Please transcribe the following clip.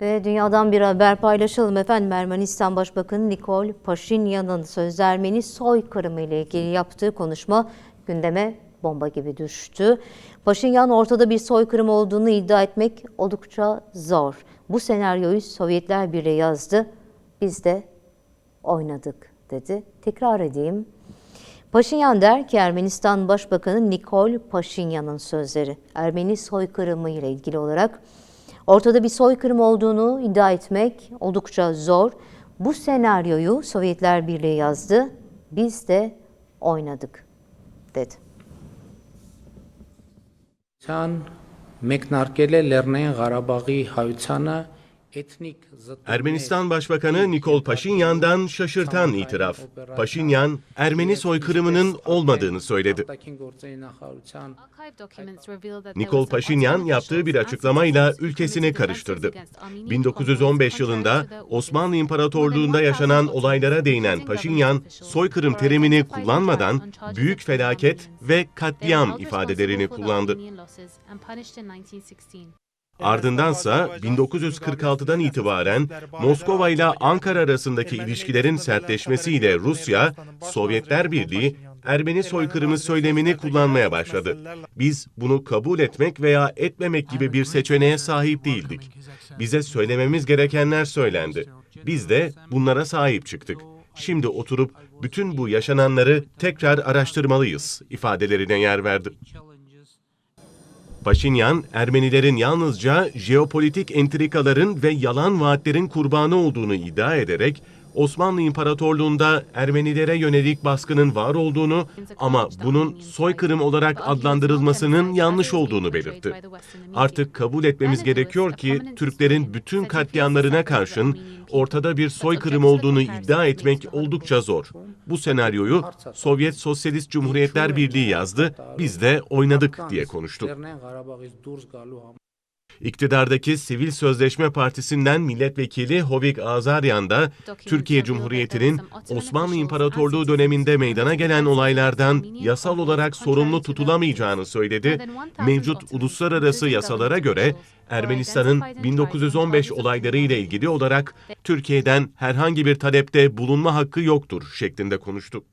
Ve dünyadan bir haber paylaşalım efendim. Ermenistan Başbakanı Nikol Paşinyan'ın sözde Ermeni soykırımı ile ilgili yaptığı konuşma gündeme bomba gibi düştü. Paşinyan ortada bir soykırım olduğunu iddia etmek oldukça zor. Bu senaryoyu Sovyetler Birliği yazdı. Biz de oynadık dedi. Tekrar edeyim. Paşinyan der ki Ermenistan Başbakanı Nikol Paşinyan'ın sözleri Ermeni soykırımı ile ilgili olarak ortada bir soykırım olduğunu iddia etmek oldukça zor. Bu senaryoyu Sovyetler Birliği yazdı. Biz de oynadık dedi. Ցան մեկնարկել է Լեռնային Ղարաբաղի հայությանը էթնիկ զտումներ Ermenistan Başbakanı Nikol Paşinyan'dan şaşırtan itiraf. Paşinyan, Ermeni soykırımının olmadığını söyledi. Nikol Paşinyan yaptığı bir açıklamayla ülkesini karıştırdı. 1915 yılında Osmanlı İmparatorluğu'nda yaşanan olaylara değinen Paşinyan, soykırım terimini kullanmadan büyük felaket ve katliam ifadelerini kullandı. Ardındansa 1946'dan itibaren Moskova ile Ankara arasındaki ilişkilerin sertleşmesiyle Rusya, Sovyetler Birliği Ermeni soykırımı söylemini kullanmaya başladı. Biz bunu kabul etmek veya etmemek gibi bir seçeneğe sahip değildik. Bize söylememiz gerekenler söylendi. Biz de bunlara sahip çıktık. Şimdi oturup bütün bu yaşananları tekrar araştırmalıyız ifadelerine yer verdi. Paşinyan, Ermenilerin yalnızca jeopolitik entrikaların ve yalan vaatlerin kurbanı olduğunu iddia ederek, Osmanlı İmparatorluğu'nda Ermenilere yönelik baskının var olduğunu ama bunun soykırım olarak adlandırılmasının yanlış olduğunu belirtti. Artık kabul etmemiz gerekiyor ki Türklerin bütün katliamlarına karşın ortada bir soykırım olduğunu iddia etmek oldukça zor. Bu senaryoyu Sovyet Sosyalist Cumhuriyetler Birliği yazdı, biz de oynadık diye konuştu. İktidardaki Sivil Sözleşme Partisi'nden milletvekili Hovik Azaryan da Türkiye Cumhuriyeti'nin Osmanlı İmparatorluğu döneminde meydana gelen olaylardan yasal olarak sorumlu tutulamayacağını söyledi. Mevcut uluslararası yasalara göre Ermenistan'ın 1915 olayları ile ilgili olarak Türkiye'den herhangi bir talepte bulunma hakkı yoktur şeklinde konuştu.